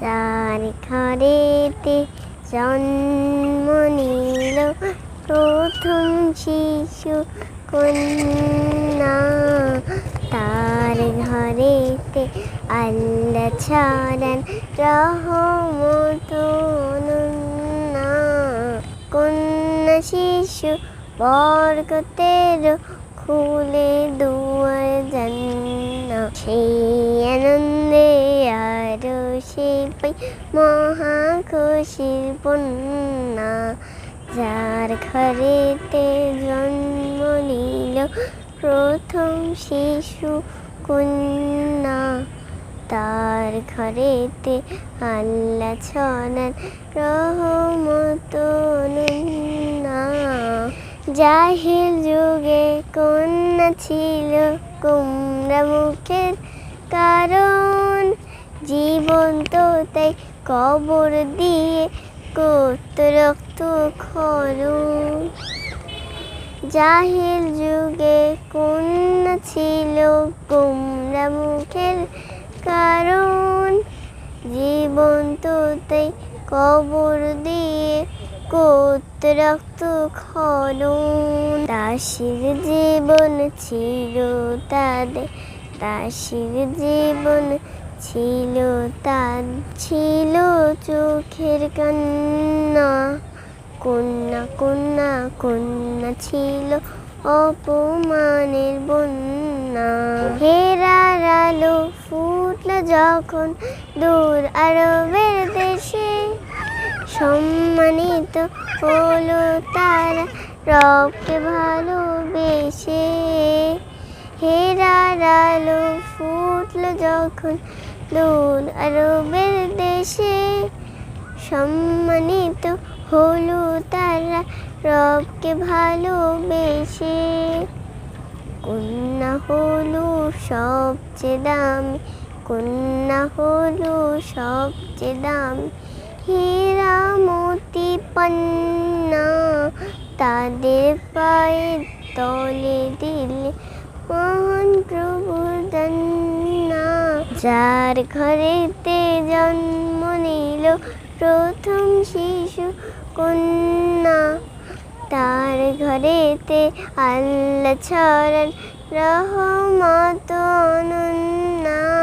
যার ঘরেতে জন্ম নিল প্রথম শিশু কন্যা। তার ঘরেতে আল্লাহ ছাড়ান রহমত অনন্যা। কন্যা শিশু বরকতের খুলে দুয়ার জান্না সেই পাই মহা বন্যা, যার ঘরেতে জন্ম নিল প্রথম শিশু কন্যা। তার ঘরেতে আল্লাহ ছড়ান রহমত না জাহিল যুগে কন্যা ছিল, কুমড়া মুখের কারণ জীবন তো তাই কবর দিয়ে কত রক্ত খরণ জাহিল যুগে কন্যা ছিল কুমড়া মুখের কারণ? জীবন তো তাই কবর দিয়ে কত রক্ত খরণ? দাসীর জীবন ছিল তাদের, দাসীর জীবন ছিল তার, ছিল চোখের কান্না। কন্যা কন্যা কন্যা ছিল অপমানের বন্যা। হেরার আলো ফুটল যখন দূর আরবের দেশে। সম্মানিত হলো তারা রবকে ভালোবেসে। হেরার আলো ফুটল যখন দূর আরবের দেশে। সম্মানিত হলো তারা রবকে ভালোবেসে। কন্যা হলো সবচেয়ে দামি, কন্যা হলো সবচেয়ে দামি। হীরা মতি পান্না তাদের পায়ে তলে দিলে জান্না যার ঘরেতে জন্ম নিল প্রথম শিশু কন্যা তার ঘরেতে আল্লাহ ছড়ান রহমত অনন্যা।